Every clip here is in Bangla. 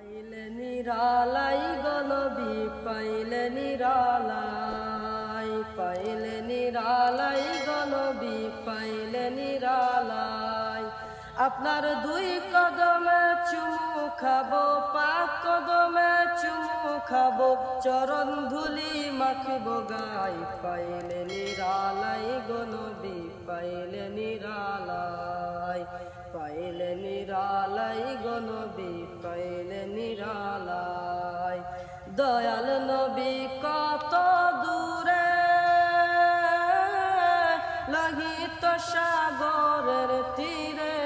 পাইলে নিরালাই গলবি, পাইলে নিরালাই পাইলে নিরালাই গলবি, পাইলে নিরালাই। আপনার দুই কদমে চুমু খাব পাক কদমে চুমু খাব, চরণ ধুলি মাখিব গাই পাইলে নিরালাই গলবি, পাইলে নিরালাই। দয়াল নবী কত দূরে? লাগিত সাগরের তীরে।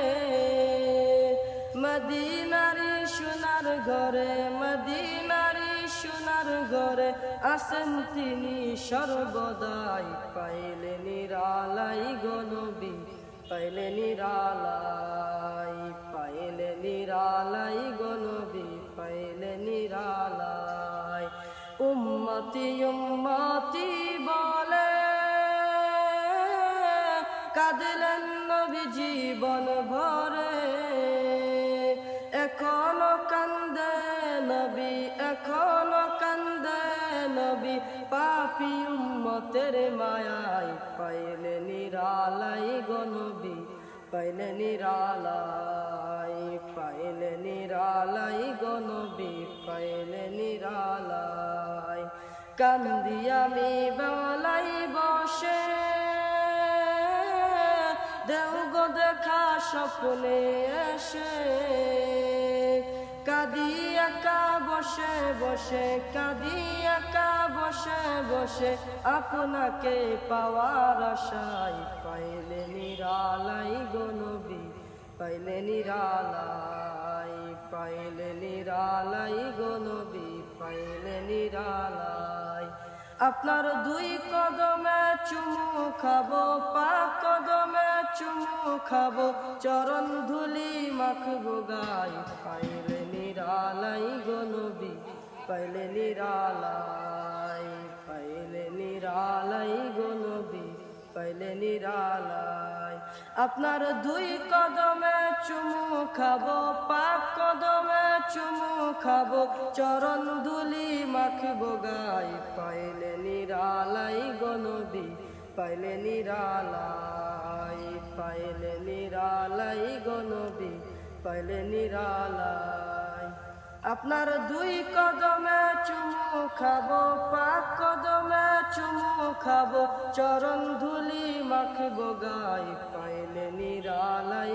মদিনারি সোনার ঘরে, মদিনারি সোনার ঘরে আসেন তিনি সর্বদাই। পাইলে নিরালাই গনবী পাইলে নিরালাই পাইলে নিরালাই গনবী পাইলে নিরালাই। উম্মতি উম্মতি বলে, কাঁদলেন নবী জীবন ভরে। এখনও কান্দে নবী, এখনও কান্দে নবী, পাপি উম্মতের মায়াই পাইলে নিরালাই গনবী পাইলে নিরালাই পাইলে নিরালাই গনবী পাইলে নিরালাই। কান্দি বেলাই বসে। দেউগ দেখা স্বপ্নে এসে। কাদি একা বসে বসে কাদি একা বসে বসে। আপনাকে পাওয়ার আশাই পাইলে নিরালাই গনবী পাইলে নিরালাই পাইলে নিরালাই গনবী পাইলে নিরালাই। আপনার দুই কদমে চুমু খাব পাক কদমে চুমু খাব। চরণ ধুলি মাখবো গাই পাইলে নিরালাই গনবী পাইলে নিরালাই পাইলে নিরালাই গনবী পাইলে নিরালাই। আপনার দুই কদমে চুমু খাব, পাক কদমে চুমু খাব, চরণ ধুলি মাখবো, গাই পাইলে নিরালাই গনবী পাইলে নিরালাই পাইলে নিরালাই গনবী পাইলে নিরালাই। আপনার দুই কদমে চুমু খাব, পাক কদমে চুমু খাব, চরণ ধুলি মাখবো, গাই পাইলে নিরালাই